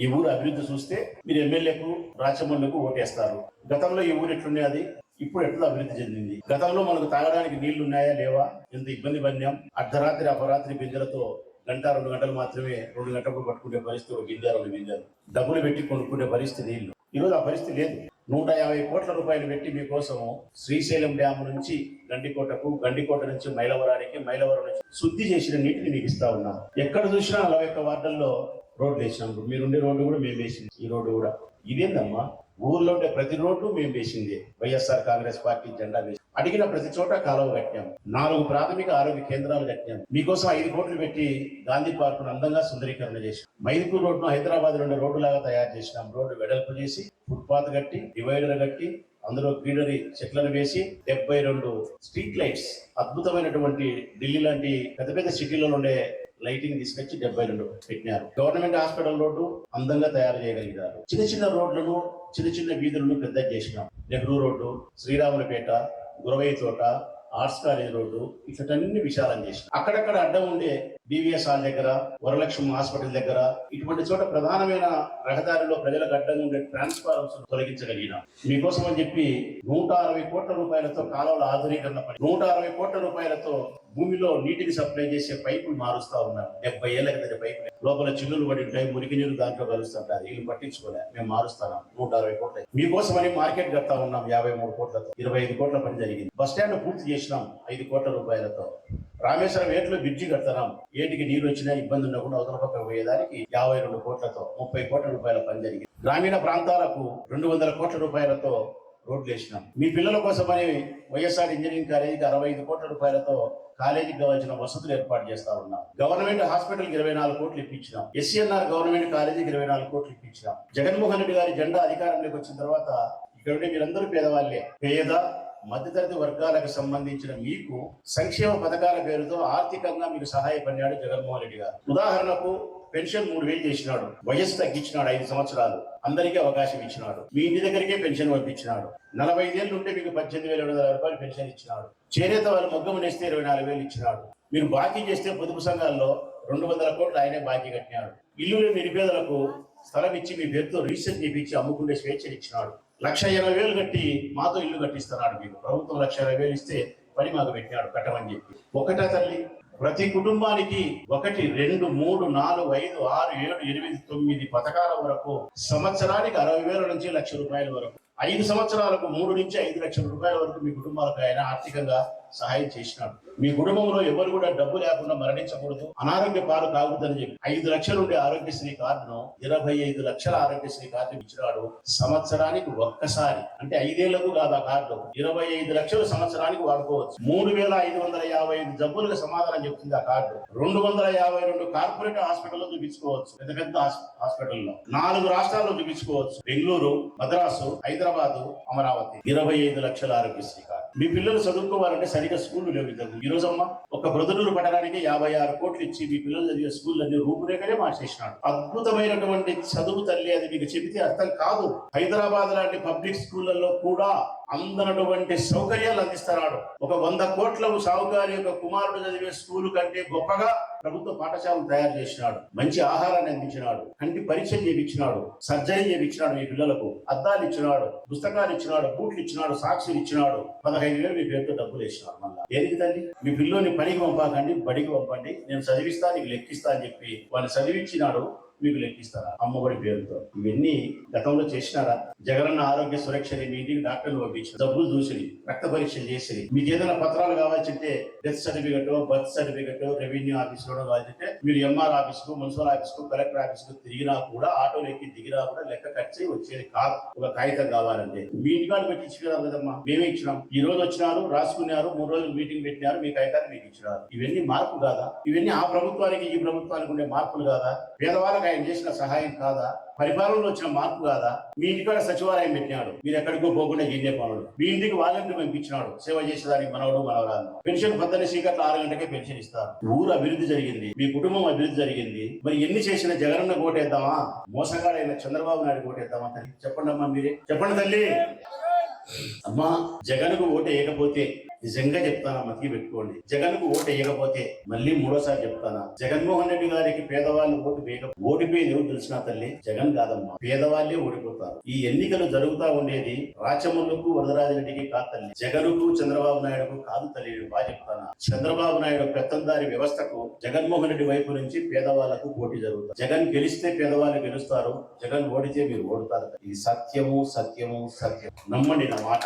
ఈ ఊరు అభివృద్ధి చూస్తే మీరు ఎమ్మెల్యేకు రాచమల్లికు ఓటేస్తారు. గతంలో ఈ ఊరు ఎట్లున్నది ఇప్పుడు ఎట్లా అభివృద్ధి చెందింది? గతంలో మనకు తాగడానికి నీళ్ళు ఉన్నాయా లేవా? ఎంత ఇబ్బంది పడినాం? అర్ధరాత్రి అపరాత్రి బిందెలతో గంట రెండు గంటలు మాత్రమే రెండు గంటలు పట్టుకునే పరిస్థితి ఒక రెండు బిందెలు. డబ్బులు పెట్టి కొనుక్కునే పరిస్థితి నీళ్ళు. ఈరోజు ఆ పరిస్థితి లేదు. నూట యాభై కోట్ల రూపాయలు పెట్టి మీకోసం శ్రీశైలం డ్యామ్ నుంచి గండికోటకు గండికోట నుంచి మైలవరానికి మైలవరం నుంచి శుద్ధి చేసిన నీటిని మీకు ఇస్తా ఉన్నాం. ఎక్కడ చూసినా నలభై ఒక్క వార్డుల్లో రోడ్లు వేసినాం మీరుండే రోడ్డు కూడా మేము వేసింది. ఈ రోడ్డు కూడా. ఇదేందమ్మా? ఊర్లో ఉండే ప్రతి రోడ్డు మేము వేసింది. వైఎస్ఆర్ కాంగ్రెస్ పార్టీ జెండా వేసి అడిగిన ప్రతి చోట కాలువ కట్టాం. నాలుగు ప్రాథమిక ఆరోగ్య కేంద్రాలు కట్టాం. మీకోసం ఐదు కోట్లు పెట్టి గాంధీ పార్కును అందంగా సుందరీకరణ చేసాం మైదుపూర్ రోడ్డును హైదరాబాద్ నుండి రోడ్డు లాగా తయారు చేసినాం. రోడ్డు వెడల్పు చేసి ఫుట్పాత్ కట్టి డివైడర్ కట్టి అందులో గ్రీనరీ చెట్లను వేసి డెబ్బై రెండు స్ట్రీట్ లైట్స్ అద్భుతమైనటువంటి ఢిల్లీ లాంటి పెద్ద పెద్ద సిటీలలో ఉండే లైటింగ్ తీసుకొచ్చి డెబ్బై రెండు పెట్టినారు. గవర్నమెంట్ హాస్పిటల్ రోడ్డు అందంగా తయారు చేయగలిగారు. చిన్న చిన్న రోడ్లను చిన్న చిన్న వీధులను పెద్ద చేసినాం. Nehru road Sriramulapeta Guravayya Thota arts college road ఇట్లటన్ని విశాలం చేసి అక్కడక్కడ అడ్డం ఉండే బీవీఎస్ హాల్ దగ్గర వరలక్ష్మి హాస్పిటల్ దగ్గర ఇటువంటి చోట ప్రధానమైన రహదారిలో ప్రజలకు అడ్డంగా ఉండే ట్రాన్స్ఫార్మర్స్ తొలగించగలిగిన. మీకోసం అని చెప్పి నూట అరవై కోట్ల రూపాయలతో కాలువల ఆధునీకరణ పని నూట అరవై కోట్ల రూపాయలతో భూమిలో నీటిని సప్లై చేసే పైపులు మారుస్తా ఉన్నారు. డెబ్బై ఏళ్ళ కింద పైపులు. లోపల చిల్లులు పడి ఉంటాయి మురికి నీరు దాంట్లో కలుస్తుంటారు వీళ్ళు పట్టించుకోలే. మేము మారుస్తాం. నూట అరవై కోట్ల. మీకోసమని మార్కెట్ కడతా ఉన్నాం యాభై మూడు కోట్లతో. ఇరవై ఐదు కోట్ల పని జరిగింది. బస్ స్టాండ్ పూర్తి చేసినాం ఐదు కోట్ల రూపాయలతో. రామేశ్వరం ఏట్లో బ్రిడ్జి కడతాం. ఏటికి నీరు వచ్చినా ఇబ్బంది ఉండకుండా అవతల పక్క పోయేదానికి యాభై రెండు కోట్లతో ముప్పై కోట్ల రూపాయల పని జరిగింది. గ్రామీణ ప్రాంతాలకు రెండు వందల కోట్ల రూపాయలతో రోడ్లు వేసినాం. మీ పిల్లల కోసమని వైఎస్ఆర్ ఇంజనీరింగ్ కాలేజీకి అరవై ఐదు కోట్ల రూపాయలతో కాలేజీకి కావాల్సిన వసతులు ఏర్పాటు చేస్తా ఉన్నాం. గవర్నమెంట్ హాస్పిటల్కి ఇరవై నాలుగు కోట్లు ఇప్పించినాం. ఎస్సీఎన్ఆర్ గవర్నమెంట్ కాలేజీకి ఇరవై నాలుగు కోట్లు ఇప్పించినాం. జగన్మోహన్ రెడ్డి గారి జెండా అధికారంలోకి వచ్చిన తర్వాత ఇక్కడ మీరందరూ పేదవాళ్ళే. పేద మధ్యతరగతి వర్గాలకు సంబంధించిన మీకు సంక్షేమ పథకాల పేరుతో ఆర్థికంగా మీకు సహాయపడినాడు జగన్మోహన్ రెడ్డి గారు. ఉదాహరణకు పెన్షన్ మూడు వేలు చేసినాడు. వయస్సు తగ్గించినాడు ఐదు సంవత్సరాలు. అందరికీ అవకాశం ఇచ్చినాడు. మీ ఇంటి దగ్గరికే పెన్షన్ పంపించినాడు. నలభై ఐదేళ్ళు ఉంటే మీకు పద్దెనిమిది వేల రెండు వందల రూపాయలు పెన్షన్ ఇచ్చినాడు. చేనేత వాళ్ళు మొగ్గము నేస్తే ఇరవై నాలుగు వేలు ఇచ్చినాడు. మీరు బాకీ చేస్తే పొదుపు సంఘాల్లో రెండు వందల కోట్లు ఆయనే బాకీ కట్టినాడు. ఇల్లు లేని నిరుపేదలకు స్థలం ఇచ్చి మీ పేరుతో రిజిస్టర్ చేయించి అమ్ముకునే స్వేచ్ఛను ఇచ్చినాడు లక్ష ఎనభై వేలు కట్టి మాతో ఇల్లు కట్టిస్తున్నాడు మీకు ప్రభుత్వం లక్ష ఇరవై వేలు ఇస్తే పని మాకు పెట్టినాడు కట్టమని చెప్పి. ఒకటా తల్లి ప్రతి కుటుంబానికి ఒకటి రెండు మూడు నాలుగు ఐదు ఆరు ఏడు ఎనిమిది తొమ్మిది పథకాల వరకు సంవత్సరానికి అరవై వేల నుంచి లక్ష రూపాయల వరకు ఐదు సంవత్సరాలకు మూడు నుంచి ఐదు లక్షల రూపాయల వరకు మీ కుటుంబాలకు ఆయన ఆర్థికంగా సహాయం చేసినాడు. మీ కుటుంబంలో ఎవరు కూడా డబ్బు లేకుండా మరణించకూడదు. అనారోగ్య పాలు కాకూడదని చెప్పి ఐదు లక్షలు ఉండే ఆరోగ్యశ్రీ కార్డును ఇరవై ఐదు లక్షల ఆరోగ్యశ్రీ కార్డు ఇచ్చినాడు. సంవత్సరానికి ఒక్కసారి అంటే ఐదేళ్ళకు కాదు ఆ కార్డు. ఇరవై ఐదు లక్షలు సంవత్సరానికి వాడుకోవచ్చు. మూడు వేల ఐదు వందల యాభై ఐదు జబ్బులకు సమాధానం చెప్తుంది ఆ కార్డు. రెండు వందల యాభై రెండు కార్పొరేట్ హాస్పిటల్లో చూపించుకోవచ్చు. పెద్ద పెద్ద హాస్పిటల్లో. నాలుగు రాష్ట్రాల్లో చూపించుకోవచ్చు. బెంగళూరు మద్రాసు ఐదు అమరావతి. ఇరవై ఐదు లక్షల ఆరోగ్యశ్రీ కార్డు మీ పిల్లలు చదువుకోవాలంటే సరిగా స్కూల్ లేవు ఇద్దరు. ఈ రోజమ్మా ఒక బ్రదరులు పట్టడానికి యాభై ఆరు కోట్లు ఇచ్చి మీ పిల్లలు చదివే స్కూల్ అన్ని రూపురేఖలే మార్చేసినాడు. అద్భుతమైనటువంటి చదువు తల్లి అది మీకు చెబితే అర్థం కాదు. హైదరాబాద్ లాంటి పబ్లిక్ స్కూళ్ళలో కూడా అందనటువంటి సౌకర్యాలు అందిస్తున్నాడు. ఒక వంద కోట్ల సావుకారి యొక్క కుమారుడు చదివే స్కూల్ కంటే గొప్పగా ప్రభుత్వ పాఠశాలను తయారు చేసినాడు. మంచి ఆహారాన్ని అందించినాడు. కంటి పరీక్షలు చేయించినాడు. సర్జరీ చేయించినాడు మీ పిల్లలకు. అద్దాలు ఇచ్చినాడు. పుస్తకాలు ఇచ్చినాడు. బూట్లు ఇచ్చినాడు. సాక్షులు ఇచ్చినాడు. పదహైదు వేలు మీ పేరుతో డబ్బులు వేసినాడు మళ్ళా. ఏది తల్లి? మీ పిల్లోని పనికి పంపకండి బడికి పంపండి. నేను చదివిస్తా నీకు లెక్కిస్తా అని చెప్పి వాళ్ళు చదివించినాడు మీకు లెక్కిస్తారా అమ్మఒడి పేరుతో. ఇవన్నీ గతంలో చేసినారా? జగనన్న ఆరోగ్య సురక్ష మీ ఇంటికి డాక్టర్లు పంపించారు డబ్బులు చూసి రక్త పరీక్షలు చేసి మీకు ఏదైనా పత్రాలు కావాల్సింటే death certificate birth certificate revenue ఆఫీస్లో కావాల్సింటే మీరు ఎంఆర్ ఆఫీస్కు మున్సిపల్ ఆఫీస్కు కలెక్టర్ ఆఫీస్కు తిరిగినా కూడా ఆటోలు ఎక్కి దిగినా కూడా లెక్క కట్టి వచ్చేది కాదు. ఒక కాగితం కావాలంటే. మీ ఇంటికాడు పెట్టి ఇచ్చినారు కదమ్మా. మేమే ఇచ్చినాం. ఈ రోజు వచ్చినారు రాసుకున్నారు మూడు రోజులు మీటింగ్ పెట్టినారు మీ కాగితాన్ని మీకు ఇచ్చినారు. ఇవన్నీ మార్పు కాదా? ఇవన్నీ ఆ ప్రభుత్వానికి ఈ ప్రభుత్వానికి ఉండే మార్పులు కాదా? పేదవాళ్ళకి ఆయన చేసిన సహాయం కాదా? పరిపాలనలో వచ్చిన మార్పు కాదా? మీ ఇంటికాడ సచివాలయం పెట్టినాడు. మీరు ఎక్కడికో పోకుండా ఎన్నే పనులు. మీ ఇంటికి వాలంటీర్ పంపించినాడు. సేవ చేసేదానికి మనవడు మనవరాలు పెన్షన్ పద్దెనిమిది సీకట్లు ఆరు గంటకే పెన్షన్ ఇస్తారు. ఊరు అభివృద్ధి జరిగింది. మీ కుటుంబం అభివృద్ధి జరిగింది. మరి ఎన్ని చేసిన జగనన్న కోటేద్దామా? మోసగాడైన చంద్రబాబు నాయుడు కోటేద్దామా తల్లి? చెప్పండి అమ్మా మీరే. చెప్పండి తల్లి. అమ్మా జగన్కు ఓటు వేయకపోతే నిజంగా చెప్తాను? మతికి పెట్టుకోండి. జగన్కు ఓటు వేయకపోతే మళ్ళీ మూడోసారి చెప్తానా? జగన్మోహన్ రెడ్డి గారికి పేదవాళ్ళు ఓటు వేయక ఓడిపోయింది ఎవరు తెలిసిన తల్లి జగన్ కాదమ్మా. పేదవాళ్ళే ఓడిపోతారు. ఈ ఎన్నికలు జరుగుతా ఉండేది రాచమల్లుకు వరదరాజరెడ్డికి కాదు తల్లి. జగన్కు చంద్రబాబు నాయుడుకు కాదు తల్లి. బాగా చెప్తానా? చంద్రబాబు నాయుడు పెత్తందారి వ్యవస్థకు జగన్మోహన్ రెడ్డి వైపు నుంచి పేదవాళ్ళకు పోటీ జరుగుతుంది. జగన్ గెలిస్తే పేదవాళ్ళు గెలుస్తారు. జగన్ ఓడితే మీరు ఓడుతారు ఇది సత్యము సత్యము సత్యం నమ్మండి నా మాట.